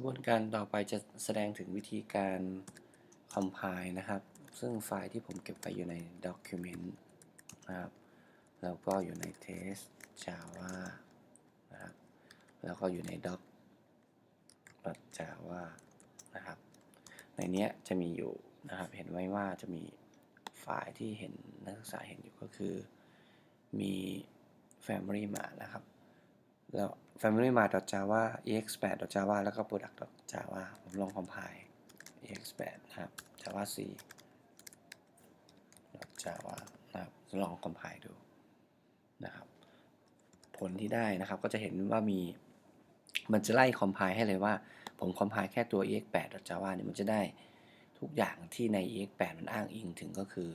ระบวนการต่อไปจะแสดงถึงวิธีการ compile นะครับ ซึ่งไฟล์ที่ผมเก็บไว้อยู่ใน document นะครับ แล้วก็อยู่ใน test java นะครับ แล้วก็อยู่ใน doc java นะครับ ในเนี้ยจะมีอยู่นะครับ เห็นไว้ว่าจะมีไฟล์ที่เห็นนักศึกษาเห็นอยู่ก็คือ มี family มานะครับ แล้ว family mart java ex8 java แล้วก็ product java ผมลอง compile ex8 นะครับ java c java นะครับลอง compile ดูนะครับ ผลที่ได้นะครับก็จะเห็นว่ามี มันจะไล่ compile ให้เลยว่า ผม compile แค่ตัว ex8 java เนี่ยมันจะได้ทุกอย่างที่ใน ex8 มันอ้างอิงถึงก็คือ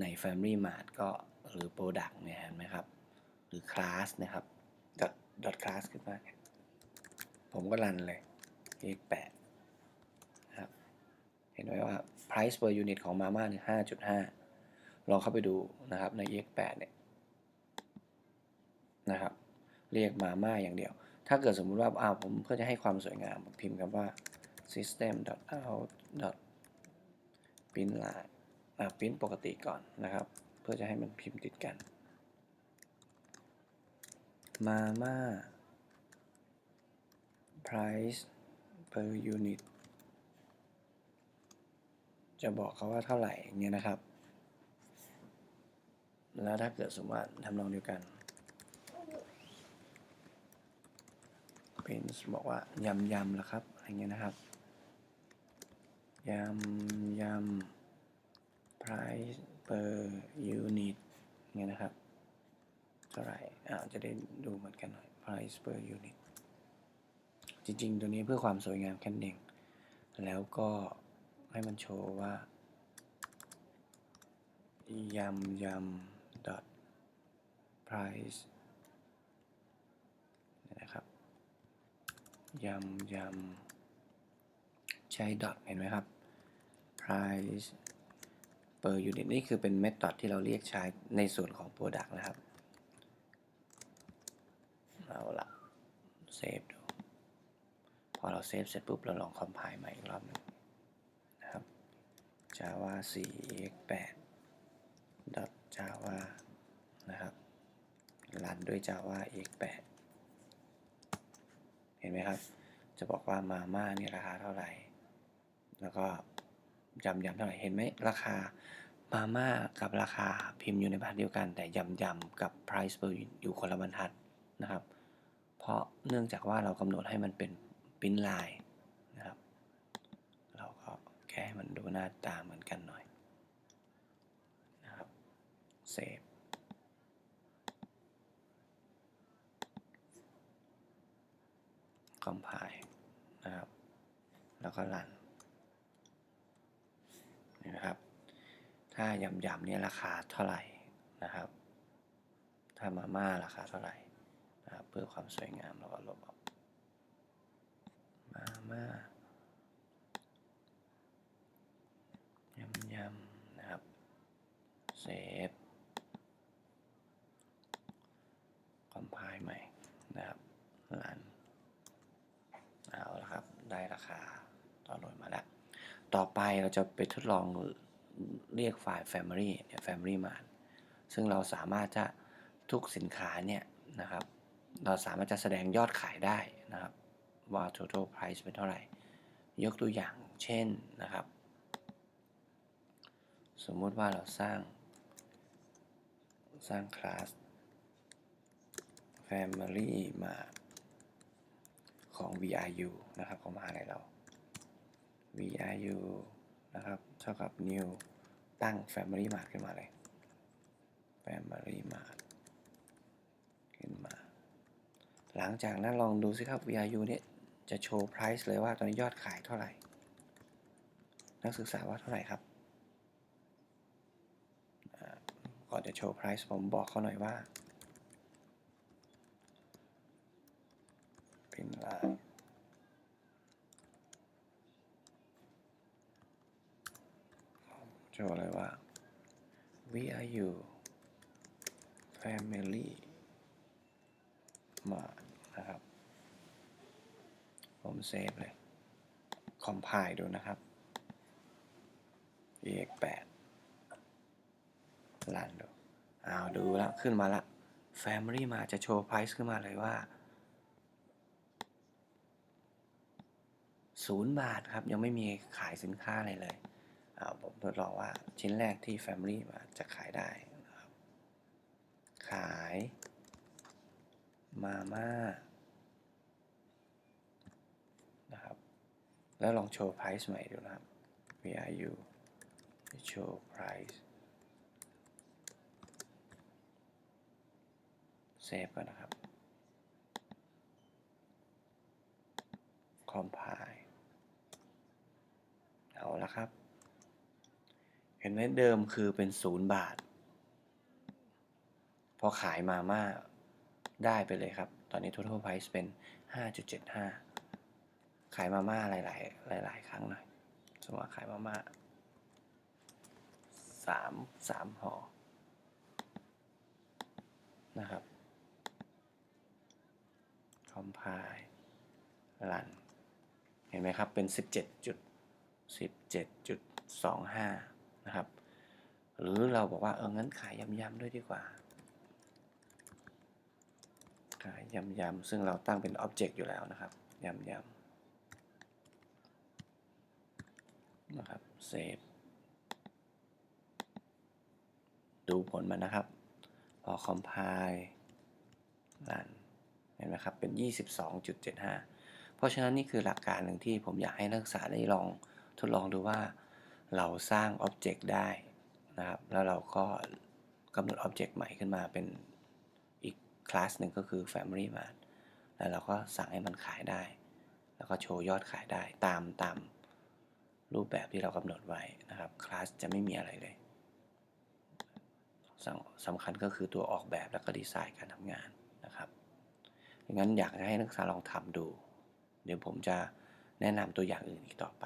ใน family mart ก็หรือ product เนี่ยเห็นไหมครับ หรือ class นะครับ dot class ขึ้นมา ผมก็รันเลย x8 นะครับ เห็นไหมว่า price per unit ของ Mama เนี่ย5.5 ลองเข้าไปดูนะครับใน x8 เนี่ยนะครับ เรียก Mama อย่างเดียว ถ้าเกิดสมมุติว่าอ้าวผมเพื่อจะให้ความสวยงามผมพิมพ์คำว่า system out print line อ่า print ปกติก่อนนะครับ เพื่อจะให้มันพิมพ์ติดกัน มาม่า price per unit จะบอกเขาว่าเท่าไหร่เนี่ยนะครับ แล้วถ้าเกิดสมมติว่าทำนองเดียวกัน เป็นบอกว่ายำยำละครับอะไรเงี้ยนะครับยำยำ price per unit เงี้ยนะครับ ท่าไหร่อ่าจะได้ดูเหมือนกันหน่อย price per unit จริงๆ ตัวนี้เพื่อความสวยงามแค่นั้นเองแล้วก็ให้มันโชว์ว่ายำยำ dot price นะครับยำยำใช้ dot เห็นไหมครับ price per unit นี่คือเป็น method ที่เราเรียกใช้ในส่วนของ product นะครับ เอาละเซฟดู พอเราเซฟเสร็จปุ๊บ เราลองคอมไพล์ใหม่อีกรอบหนึงนะครับ java 4 x 8 dot java นะครับ รันด้วย java x 8เห็นไหมครับ จะบอกว่ามาม่านี่ราคาเท่าไหร่ แล้วก็ยำยำเท่าไหร่ เห็นไหมราคามาม่ากับราคาพิมพ์อยู่ในบรรทัดเดียวกัน แต่ยำยำกับ price per อยู่คนละบรรทัดนะครับ เพราะเนื่องจากว่าเรากำหนดให้มันเป็นปิ้นลายนะครับ เราก็แค่ให้มันดูหน้าตาเหมือนกันหน่อยนะครับเซฟคอมไพล์นะครับ แล้วก็รันนี่นะครับ ถ้ายำยำเนี่ยราคาเท่าไหร่นะครับ ถ้ามาม่าราคาเท่าไหร่ นะครับเพื่อความสวยงามเราก็ลบออกมาม่ายำยำนะครับเซฟคอมไพล์ใหม่นะครับรันเอาละครับ ได้ราคาต่อนโหลดมาแล้ว ต่อไปเราจะไปทดลองเรียกไฟล์ family เนี่ย family มาซึ่งเราสามารถจะทุกสินค้าเนี่ยนะครับ เราสามารถจะแสดงยอดขายได้นะครับ ว่า total price เป็นเท่าไหร่ ยกตัวอย่างเช่นนะครับ สมมุติว่าเราสร้าง สร้างคลาส family มาของ VRU นะครับของมหาลัยเรา VRU นะครับเท่ากับ new ตั้ง family mart ขึ้นมาเลย family mart ขึ้นมา หลังจากนั้นลองดูสิครับ VRU เนี่ยจะโชว์ price เลยว่าตอนนี้ยอดขายเท่าไหร่ นักศึกษาว่าเท่าไหร่ครับ ก่อนจะโชว์ price ผมบอกเขาหน่อยว่า เป็นลายโชว์เลยว่า VRU Family มา นะครับ ผมเซฟเลย compile ดูนะครับ ex8 รันดูอ้าวดูแล้วขึ้นมาละ family มาจะโชว์ price ขึ้นมาเลยว่าศูนย์บาทครับ ยังไม่มีขายสินค้าอะไรเลยอ้าวผมทดลองว่าชิ้นแรกที่ family มาจะขายได้นะครับ ขาย มาม่านะครับ แล้วลองโชว์ price ใหม่ดูนะครับ VRU show price เซฟก่อนนะครับ compile เอาละครับ เห็นไหมเดิมคือเป็นศูนย์บาท พอขายมาม่าได้ไปเลยครับ ตอนนี้ total price เป็น 5.75 ขายมาม่าหลายๆหลายๆครั้งหน่อยสมมติว่าขายมาม่าสามสามห่อนะครับ compile run เห็นไหมครับ เป็น 17จุด17.25 นะครับ หรือเราบอกว่า เออ งั้นขายยำๆด้วยดีกว่า ขายยำๆซึ่งเราตั้งเป็น Object อยู่แล้วนะครับยำๆ นะครับเซฟดูผลมันนะครับ พอ compile run เห็นไหมครับ เป็น 22.75 เพราะฉะนั้นนี่คือหลักการหนึ่งที่ผมอยากให้นักศึกษาได้ลองทดลองดูว่าเราสร้าง Object ได้นะครับ แล้วเราก็กำหนด Object ใหม่ขึ้นมาเป็นอีกคลาสหนึ่งก็คือ Family Mart แล้วเราก็สั่งให้มันขายได้ แล้วก็โชว์ยอดขายได้ตามตาม รูปแบบที่เรากำหนดไว้นะครับคลาสจะไม่มีอะไรเลยสำสำคัญก็คือตัวออกแบบแล้วก็ดีไซน์การทำงานนะครับดังนั้นอยากให้นักศึกษาลองทำดู เดี๋ยวผมจะแนะนำตัวอย่างอื่นอีกต่อไป